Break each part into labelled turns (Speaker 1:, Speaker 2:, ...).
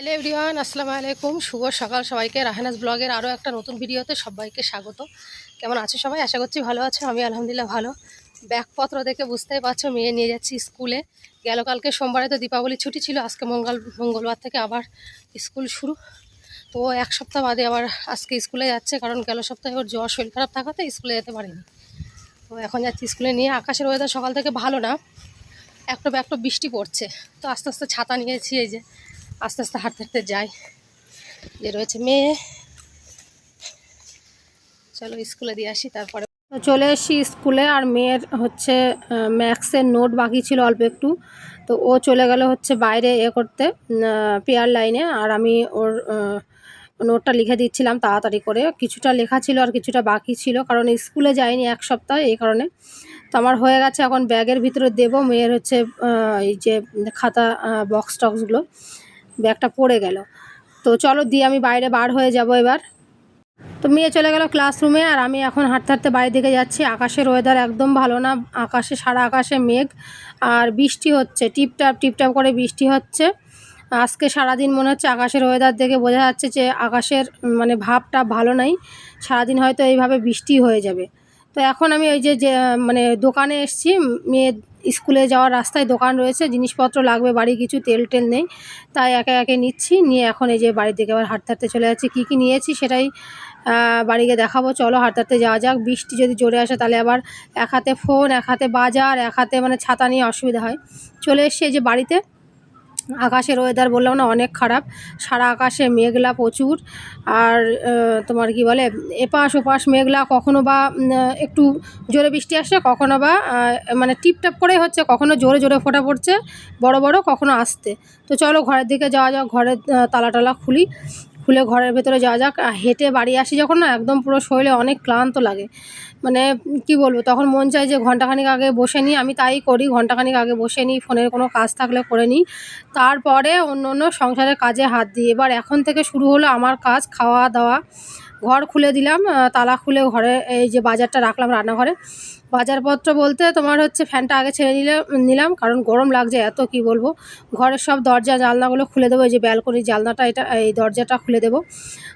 Speaker 1: Hello everyone আসসালামু আলাইকুম। শুভ সকাল সবাইকে। রাহানাস ব্লগের আরও একটা নতুন ভিডিওতে সবাইকে স্বাগত। কেমন আছো সবাই? আশা করছি ভালো আছো, আমি আলহামদুলিল্লাহ ভালো। ব্যাগপত্র দেখে বুঝতেই পারছ, মেয়ে নিয়ে যাচ্ছি স্কুলে। গেল কালকে সোমবারে তো দীপাবলি ছুটি ছিল, আজকে মঙ্গল, মঙ্গলবার থেকে আবার স্কুল শুরু। তো এক সপ্তাহ বাদে আবার আজকে স্কুলে যাচ্ছে, কারণ গেল সপ্তাহে ওর জ্বর, শরীর খারাপ থাকাতে স্কুলে যেতে পারিনি। তো এখন যাচ্ছি স্কুলে নিয়ে। আকাশের ওয়েদার সকাল থেকে ভালো না। একটা একটা বৃষ্টি পড়ছে। তো আস্তে আস্তে ছাতা নিয়েছি, এই যে আস্তে আস্তে হাঁটতে হাঁটতে যাই। যে রয়েছে মেয়ে। চলো স্কুলে দিয়ে আসি, তারপরে চলে এসেছি স্কুলে। আর মেয়ের হচ্ছে ম্যাক্সের নোট বাকি ছিল অল্প একটু। তো ও চলে গেল হচ্ছে বাইরে এ করতে পেয়ার লাইনে। আর আমি ওর নোটটা লিখে দিচ্ছিলাম তাড়াতাড়ি করে। কিছুটা লেখা ছিল আর কিছুটা বাকি ছিল, কারণ স্কুলে যাইনি এক সপ্তাহ এই কারণে। তো আমার হয়ে গেছে, এখন ব্যাগের ভিতরে দেবো। মেয়ের হচ্ছে এই যে খাতা বক্স টক্সগুলো ব্যাগটা পড়ে গেল। তো চলো দিয়ে আমি বাইরে বার হয়ে যাব এবার। তো মেয়ে চলে গেল ক্লাসরুমে আর আমি এখন হাঁটতে হাঁটতে বাড়ির দিকে যাচ্ছি। আকাশের ওয়েদার একদম ভালো না, আকাশে, সারা আকাশে মেঘ আর বৃষ্টি হচ্ছে, টিপটাপ টিপটাপ করে বৃষ্টি হচ্ছে। আজকে সারাদিন মনে হচ্ছে আকাশের ওয়েদার দেখে বোঝা যাচ্ছে যে আকাশের মানে ভাবটা ভালো নাই। সারাদিন হয়তো এইভাবে বৃষ্টি হয়ে যাবে। তো এখন আমি ওই যে মানে দোকানে এসছি, মেয়ে স্কুলে যাওয়ার রাস্তায় দোকান রয়েছে, জিনিসপত্র লাগবে, বাড়ি কিছু তেল টেল নেই, তাই একে একে নিচ্ছি, নিয়ে এখন এই যে বাড়ির দিকে আবার হাঁটতে হাঁটতে চলে যাচ্ছি। কী কী নিয়েছি সেটাই বাড়িকে দেখাবো, চলো হাঁটতে হাঁটতে যাওয়া যাক। বৃষ্টি যদি জোরে আসে তাহলে আবার এক হাতে ফোন এক হাতে বাজার, এক হাতে মানে ছাতা নিয়ে অসুবিধা হয়। চলে এসছি এই যে বাড়িতে। আকাশের ওয়েদার বললাম না, অনেক খারাপ। সারা আকাশে মেঘলা প্রচুর। আর তোমার কি বলে, এপাশ ওপাশ মেঘলা কখনো বা একটু জোরে বৃষ্টি আসছে, কখনো বা মানে টিপটাপ করে হচ্ছে, কখনো জোরে জোরে ফোটা পড়ছে, বড় বড়, কখনো আসতে। তো চলো ঘরের দিকে যাওয়া যাক, ঘরের তালা টালা খুলি। খুলে ঘরের ভেতরে যাওয়া যাক হেঁটে বাড়ি আসি যখন না, একদম পুরো শরীরে অনেক ক্লান্ত লাগে। মানে কি বলব, তখন মন চায় যে ঘন্টাখানিক আগে বসে নিই, আমি তাই করি ঘন্টাখানিক আগে বসে নিই, ফোনের কোনো কাজ থাকলে করে নিই। তারপরে অন্য অন্য সংসারের কাজে হাত দিই। এবার এখন থেকে শুরু হলো আমার কাজ, খাওয়া দাওয়া। ঘর খুলে দিলাম তালা খুলে ঘরে এই যে বাজারটা রাখলাম রান্নাঘরে। বাজারপত্র বলতে তোমার হচ্ছে ফ্যানটা আগে ছেড়ে নিলে নিলাম, কারণ গরম লাগছে এত, কি বলব? ঘরের সব দরজা জানলাগুলো খুলে দেবো, এই যে ব্যালকনির জানলাটা, এটা, এই দরজাটা খুলে দেবো।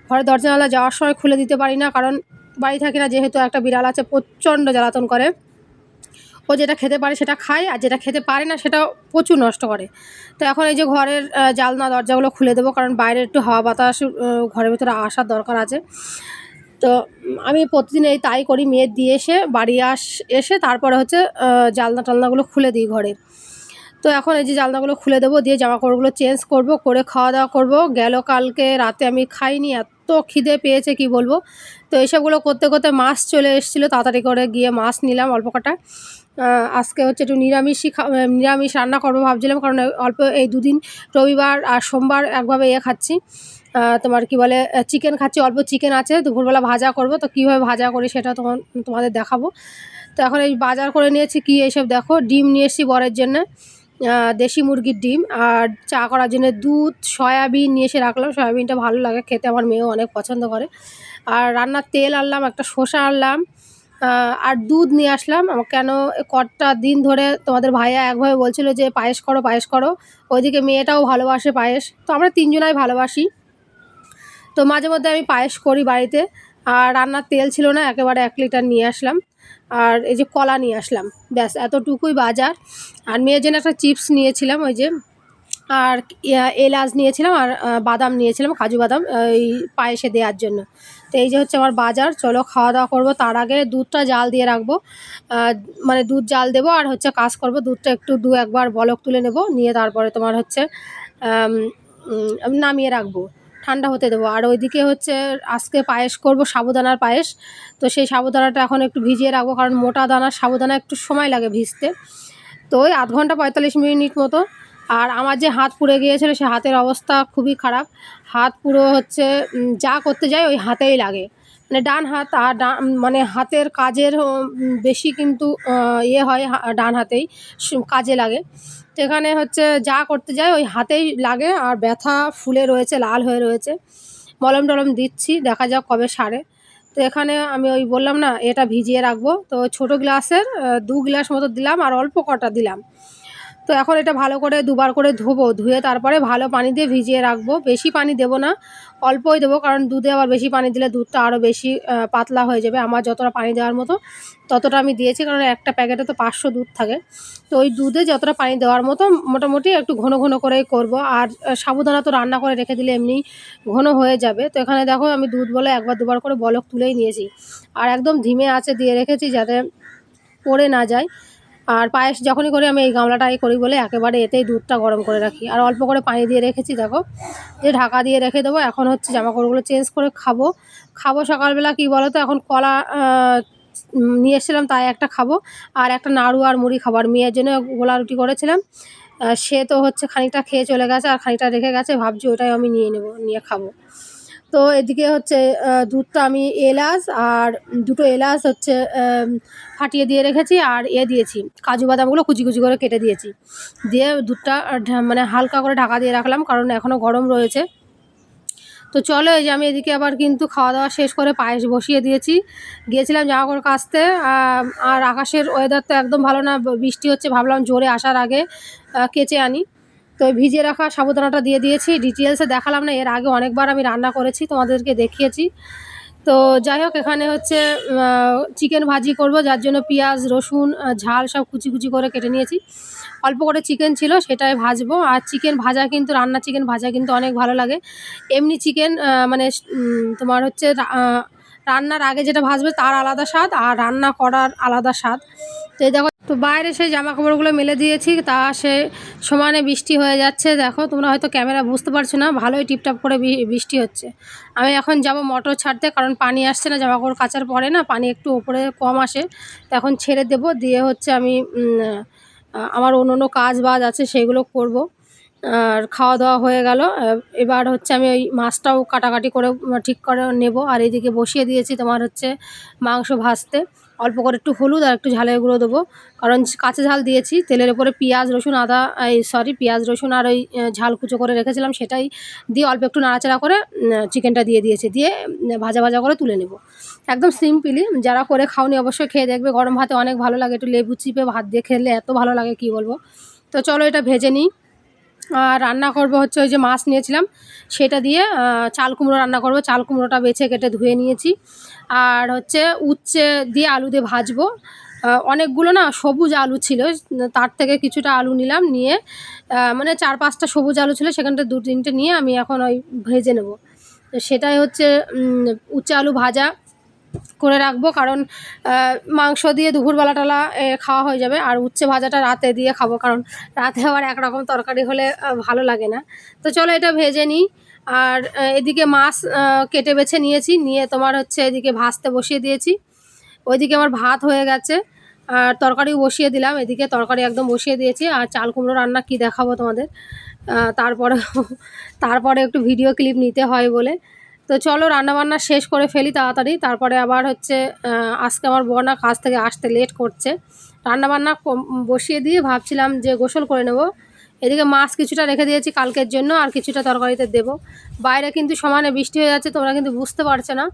Speaker 1: ঘরের দরজা জানলা যাওয়ার সময় খুলে দিতে পারি না, কারণ বাড়ি থাকি না, যেহেতু একটা বিড়াল আছে, প্রচণ্ড জ্বালাতন করে। ও যেটা খেতে পারে সেটা খায়, আর যেটা খেতে পারে না সেটা প্রচুর নষ্ট করে। তো এখন এই যে ঘরের জানলা দরজাগুলো খুলে দেবো, কারণ বাইরে একটু হাওয়া বাতাস ঘরের ভিতরে আসার দরকার আছে। তো আমি প্রতিদিন এই তাই করি মেয়ের দিয়ে এসে বাড়ি আস, এসে তারপরে হচ্ছে জালনা টালনাগুলো খুলে দিই ঘরের তো এখন এই যে জালনাগুলো খুলে দেবো, দিয়ে জামা কাপড়গুলো চেঞ্জ করব, করে খাওয়া দাওয়া করব। গেল কালকে রাতে আমি খাইনি, এত খিদে পেয়েছে, কি বলব? তো এইসবগুলো করতে করতে মাছ চলে এসেছিল, তাড়াতাড়ি করে গিয়ে মাছ নিলাম অল্প কটা। আজকে হচ্ছে একটু নিরামিষই নিরামিষ রান্না করব ভাবছিলাম, কারণ অল্প এই দুদিন, রবিবার আর সোমবার একভাবে ইয়ে খাচ্ছি। তোমার কি বলে চিকেন খাচ্ছি, অল্প চিকেন আছে, দুপুরবেলা ভাজা করব। তো কীভাবে ভাজা করি সেটা তোমার, তোমাদের দেখাবো। তো এখন এই বাজার করে নিয়েছি, কি এইসব দেখো, ডিম নিয়ে এসেছি বরের জন্য। দেশি মুরগির ডিম আর চা করার জন্য দুধ, সয়াবিন নিয়ে এসে রাখলাম। সয়াবিনটা ভালো লাগে, খেতে আমার মেয়েও অনেক পছন্দ করে। আর রান্নার তেল আনলাম, একটা শসা আনলাম আর দুধ নিয়ে আসলাম। কেন কটা দিন ধরে তোমাদের ভাইয়া একভাবে বলছিল যে, পায়েস করো পায়েস করো। ওইদিকে মেয়েটাও ভালোবাসে পায়েস। তো আমরা তিনজনাই ভালোবাসি। তো মাঝে মধ্যে আমি পায়েস করি বাড়িতে, আর রান্নার তেল ছিল না, একেবারে এক লিটার নিয়ে আসলাম। আর এই যে কলা নিয়ে আসলাম। ব্যাস, এতটুকুই বাজার। আর মেয়ের জন্য একটা চিপস নিয়েছিলাম, ওই যে, আর এলাচ নিয়েছিলাম আর বাদাম নিয়েছিলাম, কাজু বাদাম, এই পায়েসে দেওয়ার জন্য। তো এই যে হচ্ছে আমার বাজার, চলো খাওয়া দাওয়া করব। তার আগে দুধটা জাল দিয়ে রাখব। মানে দুধ জাল দেবো আর হচ্ছে কাজ করব। দুধটা একটু দু একবার বলক তুলে নেব, নিয়ে তারপরে তোমার হচ্ছে নামিয়ে রাখব। ঠান্ডা হতে দেবো। আর ওইদিকে হচ্ছে আজকে পায়েস করব, সাবুদানার পায়েস। তো সেই সাবুদানাটা এখন একটু ভিজিয়ে রাখব, কারণ মোটা দানা সাবুদানা একটু সময় লাগে ভিজতে। তো ওই আধ ঘণ্টা পঁয়তাল্লিশ মিনিট মতো। আর আমার যে হাত পুড়ে গিয়েছিল, সে হাতের অবস্থা খুবই খারাপ। হাত পুরো হচ্ছে যা করতে যায় ওই হাতেই লাগে। মানে ডান হাত আর ডা- মানে হাতের কাজের বেশি কিন্তু ইয়ে হয় ডান হাতেই কাজে লাগে। তো এখানে হচ্ছে যা করতে যায় ওই হাতেই লাগে আর ব্যথা ফুলে রয়েছে, লাল হয়ে রয়েছে। মলম টলম দিচ্ছি, দেখা যাক কবে সারে। তো এখানে আমি ওই বললাম না, এটা ভিজিয়ে রাখব। তো ছোটো গ্লাসের দু গ্লাস মতো দিলাম আর অল্প কটা দিলাম। তো এখন এটা ভালো করে দুবার করে ধোবো, ধুয়ে তারপরে ভালো পানি দিয়ে ভিজিয়ে রাখব। বেশি পানি দেবো না, অল্পই দেবো, কারণ দুধে আবার বেশি পানি দিলে দুধটা আরও বেশি পাতলা হয়ে যাবে। আমার যতটা পানি দেওয়ার মতো ততটা আমি দিয়েছি, কারণ একটা প্যাকেটে তো পাঁচশো দুধ থাকে। তো ওই দুধে যতটা পানি দেওয়ার মতো মোটামুটি একটু ঘন ঘন করেই করব। আর সাবুদানা তো রান্না করে রেখে দিলে এমনি ঘন হয়ে যাবে। তো এখানে দেখো আমি দুধ বলে একবার দুবার করে বলক তুলেই নিয়েছি। আর একদম ধিমে আছে দিয়ে রেখেছি যাতে পড়ে না যায়। আর পায়েস যখনই করি আমি এই গামলাটাই করি বলে একেবারে এতেই দুধটা গরম করে রাখি। আর অল্প করে পানি দিয়ে রেখেছি, দেখো। যে ঢাকা দিয়ে রেখে দেবো। এখন হচ্ছে জামা কাপড়গুলো চেঞ্জ করে খাব। খাব সকালবেলা, কি বলো তো এখন কলা নিয়ে এসেছিলাম, তাই একটা খাব। আর একটা নাড়ু আর মুড়ি খাবার মেয়ের জন্য গোলা রুটি করেছিলাম। সে তো হচ্ছে খানিকটা খেয়ে চলে গেছে আর খানিকটা রেখে গেছে। ভাবছি ওটাই আমি নিয়ে নেব, নিয়ে খাব। তো এদিকে হচ্ছে দুধটা আমি এলাচ আর দুটো এলাচ হচ্ছে ফাটিয়ে দিয়ে রেখেছি আর এ দিয়েছি। কাজু বাদামগুলো কুচি কুচি করে কেটে দিয়েছি। দিয়ে দুধটা মানে হালকা করে ঢাকা দিয়ে রাখলাম কারণ এখনও গরম রয়েছে। তো চলো এই যে আমি এদিকে আবার কিন্তু খাওয়া দাওয়া শেষ করে পায়েস বসিয়ে দিয়েছি। গিয়েছিলাম জামা কাপড় কাচতে আর আকাশের ওয়েদার তো একদম ভালো না, বৃষ্টি হচ্ছে ভাবলাম জোরে আসার আগে কেচে আনি। তো ভিজিয়ে রাখা সাবুদানাটা দিয়ে দিয়েছি। ডিটেলসে দেখালাম না, এর আগে অনেকবার আমি রান্না করেছি, তোমাদেরকে দেখিয়েছি। তো যাই হোক, এখানে হচ্ছে চিকেন ভাজি করব, যার জন্য পেঁয়াজ, রসুন ঝাল সব কুচি কুচি করে কেটে নিয়েছি। অল্প করে চিকেন ছিল, সেটাই ভাজবো। আর চিকেন ভাজা কিন্তু রান্না চিকেন ভাজা কিন্তু অনেক ভালো লাগে। এমনি চিকেন মানে তোমার হচ্ছে রান্নার আগে যেটা ভাজবে তার আলাদা স্বাদ আর রান্না করার আলাদা স্বাদ। তো এই দেখো, তো বাইরে সেই জামা কাপড়গুলো মেলে দিয়েছি, তা সে সমানে বৃষ্টি হয়ে যাচ্ছে। দেখো, তোমরা হয়তো ক্যামেরা বুঝতে পারছ না, ভালোই টিপটাপ করে বৃষ্টি হচ্ছে। আমি এখন যাব মোটর ছাড়তে, কারণ পানি আসছে না জামা কাপড় কাচার পরে না, পানি একটু ওপরে কম আসে। এখন ছেড়ে দেবো, দিয়ে হচ্ছে আমি আমার অন্য অন্য কাজ বাজ আছে, সেগুলো করব। আর খাওয়া দাওয়া হয়ে গেল। এবার হচ্ছে আমি ওই মাছটাও কাটাকাটি করে ঠিক করে নেব। আর এইদিকে বসিয়ে দিয়েছি তোমার হচ্ছে মাংস ভাজতে। অল্প করে একটু হলুদ আর একটু ঝালের গুঁড়ো দেবো। কারণ কাঁচা ঝাল দিয়েছি। তেলের উপরে পেঁয়াজ, রসুন, আদা এই সরি পেঁয়াজ, রসুন আর ওই ঝাল কুচো করে রেখেছিলাম। সেটাই দিয়ে অল্প একটু নাড়াচাড়া করে চিকেনটা দিয়ে দিয়েছি। দিয়ে ভাজা ভাজা করে তুলে নেব। একদম সিম্পলি যারা করে খাওনি অবশ্যই খেয়ে দেখবে। গরম ভাতে অনেক ভালো লাগে। একটু লেবু চিপে ভাত দিয়ে খেলে এত ভালো লাগে, কি বলব? তো চলো এটা ভেজে নিই। রান্না করব হচ্ছে ওই যে মাছ নিয়েছিলাম, সেটা দিয়ে চাল কুমড়ো রান্না করব। চাল কুমড়োটা বেছে কেটে ধুয়ে নিয়েছি। আর হচ্ছে উচ্ছে দিয়ে আলু দিয়ে ভাজবো। অনেকগুলো না সবুজ আলু ছিল, তার থেকে কিছুটা আলু নিলাম, নিয়ে মানে চার পাঁচটা সবুজ আলু ছিল, সেখানটা দু তিনটে নিয়ে আমি এখন ওই ভেজে নেব। তো সেটাই হচ্ছে উচ্ছে আলু ভাজা। করে রাখব কারণ মাংস দিয়ে দুপুরবেলাটালা এ, খাওয়া হয়ে যাবে। আর উচ্ছে ভাজাটা রাতে দিয়ে খাব কারণ রাতে আবার একরকম তরকারি হলে ভালো লাগে না। তো চলো এটা ভেজে নিই। আর এদিকে মাছ কেটে বেছে নিয়েছি। নিয়ে তোমার হচ্ছে এদিকে ভাজতে বসিয়ে দিয়েছি। ওইদিকে আমার ভাত হয়ে গেছে। আর তরকারিও বসিয়ে দিলাম। এদিকে তরকারি একদম বসিয়ে দিয়েছি। আর চাল কুমড়ো রান্না কি দেখাবো তোমাদের? তারপরে তারপরে একটু ভিডিও ক্লিপ নিতে হয় বলে। তো চলো রান্নাবান্না শেষ করে ফেলি তাড়াতাড়ি। তারপরে আবার হচ্ছে আজকে আমার বর না কাজ থেকে আসতে লেট করছে। রান্নাবান্না বসিয়ে দিয়ে ভাবছিলাম যে গোসল করে নেব। এদিকে মাছ কিছুটা রেখে দিয়েছি কালকের জন্য, আর কিছুটা তরকারিতে দেব। বাইরে কিন্তু সমানে বৃষ্টি হয়ে যাচ্ছে, তোমরা কিন্তু বুঝতে পারছে না।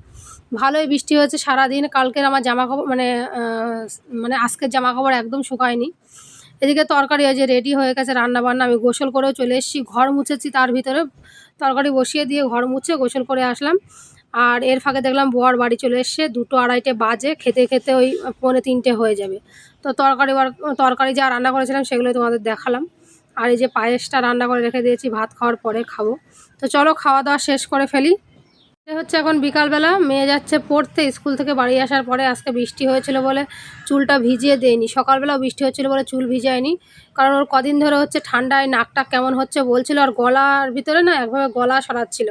Speaker 1: ভালোই বৃষ্টি হয়েছে সারাদিন, কালকের আমার জামা কাপড় মানে মানে আজকের জামা কাপড় একদম শুকায়নি। এদিকে তরকারি যে রেডি হয়ে গেছে রান্না বান্না আমি গোসল করেও চলে এসেছি, ঘর মুছেছি তার ভিতরে। তরকারি বসিয়ে দিয়ে ঘর মুছে গোসল করে আসলাম। আর এর ফাঁকে দেখলাম বর বাড়ি চলে এসছে, দুটো আড়াইটে বাজে, খেতে খেতে ওই পৌনে তিনটে হয়ে যাবে। তো তরকারি তরকারি যা রান্না করেছিলাম সেগুলো তোমাদের দেখালাম। আর এই যে পায়েসটা রান্না করে রেখে দিয়েছি, ভাত খাওয়ার পরে খাব। তো চলো খাওয়া দাওয়া শেষ করে ফেলি। হচ্ছে এখন বিকালবেলা, মেয়ে যাচ্ছে পড়তে, স্কুল থেকে বাড়ি আসার পরে আজকে বৃষ্টি হয়েছিল বলে চুলটা ভিজিয়ে দেয়নি। সকালবেলাও বৃষ্টি হচ্ছিল বলে চুল ভিজায়নি। কারণ ওর কদিন ধরে হচ্ছে ঠান্ডায় নাকটা কেমন হচ্ছে বলছিল, আর গলার ভিতরে না একভাবে গলা সরাচ্ছিল।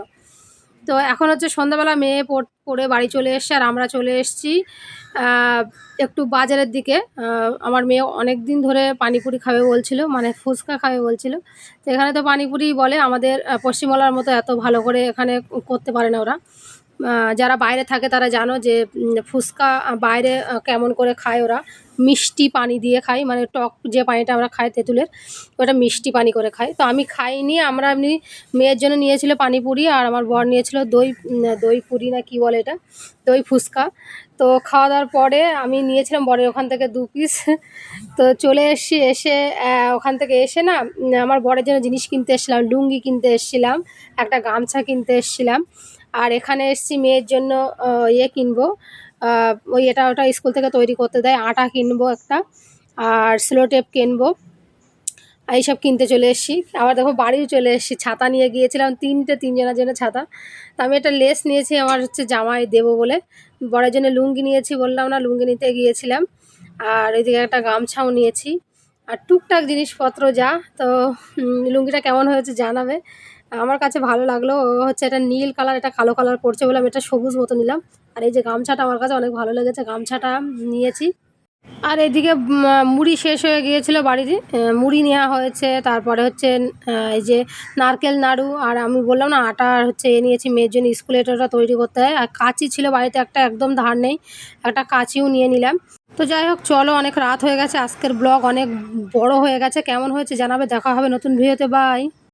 Speaker 1: তো এখন হচ্ছে সন্ধ্যাবেলা মেয়ে পড়- বাড়ি চলে এসছে আর আমরা চলে এসছি একটু বাজারের দিকে। আমার মেয়ে অনেক দিন ধরে পানিপুরি খাবে বলছিল মানে ফুচকা খাবে বলছিল। তো এখানে তো পানিপুরি বলে, আমাদের পশ্চিমবাংলার মতো এত ভালো করে এখানে করতে পারে না ওরা। যারা বাইরে থাকে তারা জানো যে ফুচকা বাইরে কেমন করে খায় ওরা। মিষ্টি পানি দিয়ে খাই মানে টক যে পানিটা আমরা খাই তেঁতুলের, ওটা মিষ্টি পানি করে খাই তো আমি খাইনি, আমরা এমনি মেয়ের জন্য নিয়েছিল পানিপুরি আর আমার বর নিয়েছিল দই দই পুরি না কি বলে এটা, দই ফুচকা। তো খাওয়া দাওয়ার পরে আমি নিয়েছিলাম বরের ওখান থেকে দু পিস। তো চলে এসছি, এসে ওখান থেকে এসে না আমার বরের জন্য জিনিস কিনতে এসেছিলাম, লুঙ্গি কিনতে এসেছিলাম, একটা গামছা কিনতে এসেছিলাম। আর এখানে এসছি মেয়ের জন্য ইয়ে কিনবো। ওই এটা ওটা স্কুল থেকে তৈরি করতে দেয়, আটা কিনবো একটা, আর স্লো টেপ কিনবো। এইসব কিনতে চলে এসেছি। আবার দেখো বাড়িও চলে এসেছি, ছাতা নিয়ে গিয়েছিলাম, তিনটে তিনজনের জন্য ছাতা। তো আমি একটা লেস নিয়েছি, আমার হচ্ছে জামাই দেবো বলে। বড়ের জন্য লুঙ্গি নিয়েছি বললাম না, লুঙ্গি নিতে গিয়েছিলাম। আর ওইদিকে একটা গামছাও নিয়েছি। আর টুকটাক জিনিসপত্র যা, তো লুঙ্গিটা কেমন হয়েছে জানাবে। আমার কাছে ভালো লাগল হচ্ছে এটা নীল কালার এটা কালো কালার পড়ছে বলে আমি এটা সবুজ মতো নিলাম। আর এই যে গামছাটা আমার কাছে অনেক ভালো লেগেছে, গামছাটা নিয়েছি। আর এদিকে মুড়ি শেষ হয়ে গিয়েছিল বাড়িতে। মুড়ি নেওয়া হয়েছে, তারপরে হচ্ছে এই যে নারকেল, নাড়ু, আর আমি বললাম না, আটা হচ্ছে এ নিয়েছি, মেয়ের জন্য স্কুলে এটা তৈরি করতে হয়। আর কাঁচি ছিল বাড়িতে, একটা একদম ধার নেই, একটা কাঁচিও নিয়ে নিলাম। তো যাই হোক, চলো, অনেক রাত হয়ে গেছে, আজকের ব্লগ অনেক বড় হয়ে গেছে, কেমন হয়েছে জানাবে, দেখা হবে নতুন ভিডিওতে, বাই।